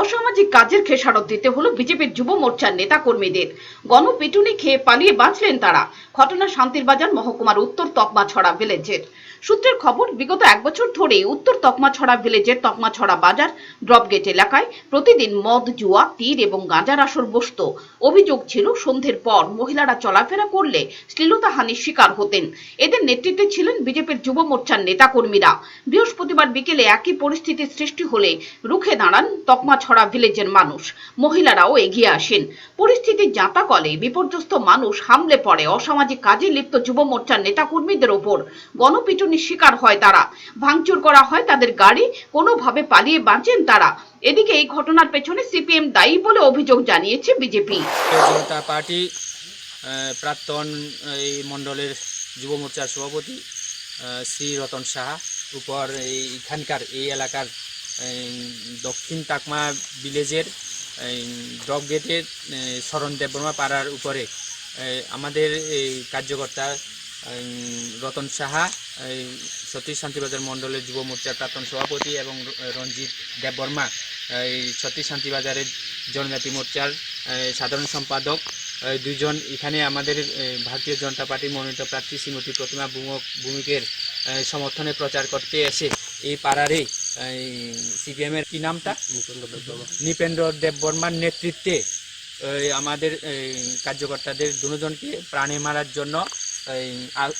অসামাজিক কাজের খেসারত দিতে হলো বিজেপির যুব মোর্চার নেতা কর্মীদের গণপিটুনি খেয়ে পালিয়ে বাঁচলেন তারা। ঘটনা শান্তির বাজার মহকুমার উত্তর তকমাছড়া ভিলেজের সূত্রের খবর, বিগত এক বছর ধরে উত্তর তকমাছড়া ভিলেজের তকমাছড়া বাজার, ড্রপগেট এলাকায় প্রতিদিন মদ, জুয়া, তীর এবং গাঁজার আসর বসত। অভিযোগ ছিল, সন্ধ্যের পর মহিলারা চলাফেরা করলে শ্লীলতাহানির শিকার হতেন। এদের নেতৃত্বে ছিলেন বিজেপির যুব মোর্চার নেতাকর্মীরা। বৃহস্পতিবার বিকেলে একই পরিস্থিতির সৃষ্টি হলে রুখে দাঁড়ান তকমাছড়া ভিলেজের মানুষ। মহিলারাও এগিয়ে আসেন। পরিস্থিতির জাঁতাকলে বিপর্যস্ত মানুষ হামলে পড়ে। অসামাজিক কাজে লিপ্ত যুব মোর্চার নেতাকর্মীদের ওপর গণপিটুনির শিকার হয় তারা। ভাঙচুর করা হয় তাদের গাড়ি, কোনোভাবে পালিয়ে বাঁচেন তারা। এদিকে এই ঘটনার পেছনে সিপিএম দায়ী বলে অভিযোগ জানিয়েছে বিজেপি। জনতা পার্টি প্রাক্তন এই মণ্ডলের যুব মোর্চার সভাপতি শ্রী রতন সাহা, উপর এইখানকার এই এলাকার দক্ষিণ টাকমা ভিলেজের ডগ গেটের শরণ দেববর্মা পাড়ার উপরে আমাদের এই কার্যকর্তা রতন সাহা এই, সতীশ শান্তিবাজার মণ্ডলের যুব মোর্চার প্রাক্তন সভাপতি এবং রঞ্জিত দেববর্মা এই সতীশ শান্তিবাজারের জনজাতি মোর্চার সাধারণ সম্পাদক এই, দুইজন এখানে আমাদের ভারতীয় জনতা পার্টির মনোনীত প্রার্থী শ্রীমতী প্রতিমা ভূমিকের সমর্থনে প্রচার করতে এসে এই পাড়ারে সিপিএমের কি নামটা? নৃপেন্দ্র দেববর্মার নেতৃত্বে আমাদের কার্যকর্তাদের দুজনকে প্রাণে মারার জন্য এই,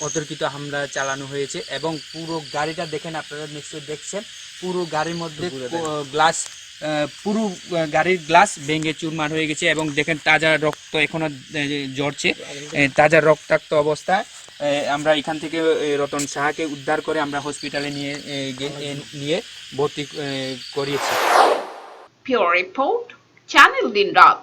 অতর্কিত হামলা চালানো হয়েছে এবং পুরো গাড়িটা দেখেন আপনারা নিশ্চয়ই দেখছেন। পুরো গাড়ির মধ্যে গ্লাস পুরো গাড়ির গ্লাস ভেঙে চুরমার হয়ে গেছে এবং দেখেন তাজা রক্ত এখনও ঝরছে। তাজা রক্তাক্ত অবস্থায় এ, আমরা এখান থেকে রতন সাহাকে উদ্ধার করে আমরা হসপিটালে নিয়ে নিয়ে ভর্তি করিয়েছি। পিওর রিপোর্ট চ্যানেল দিন রাত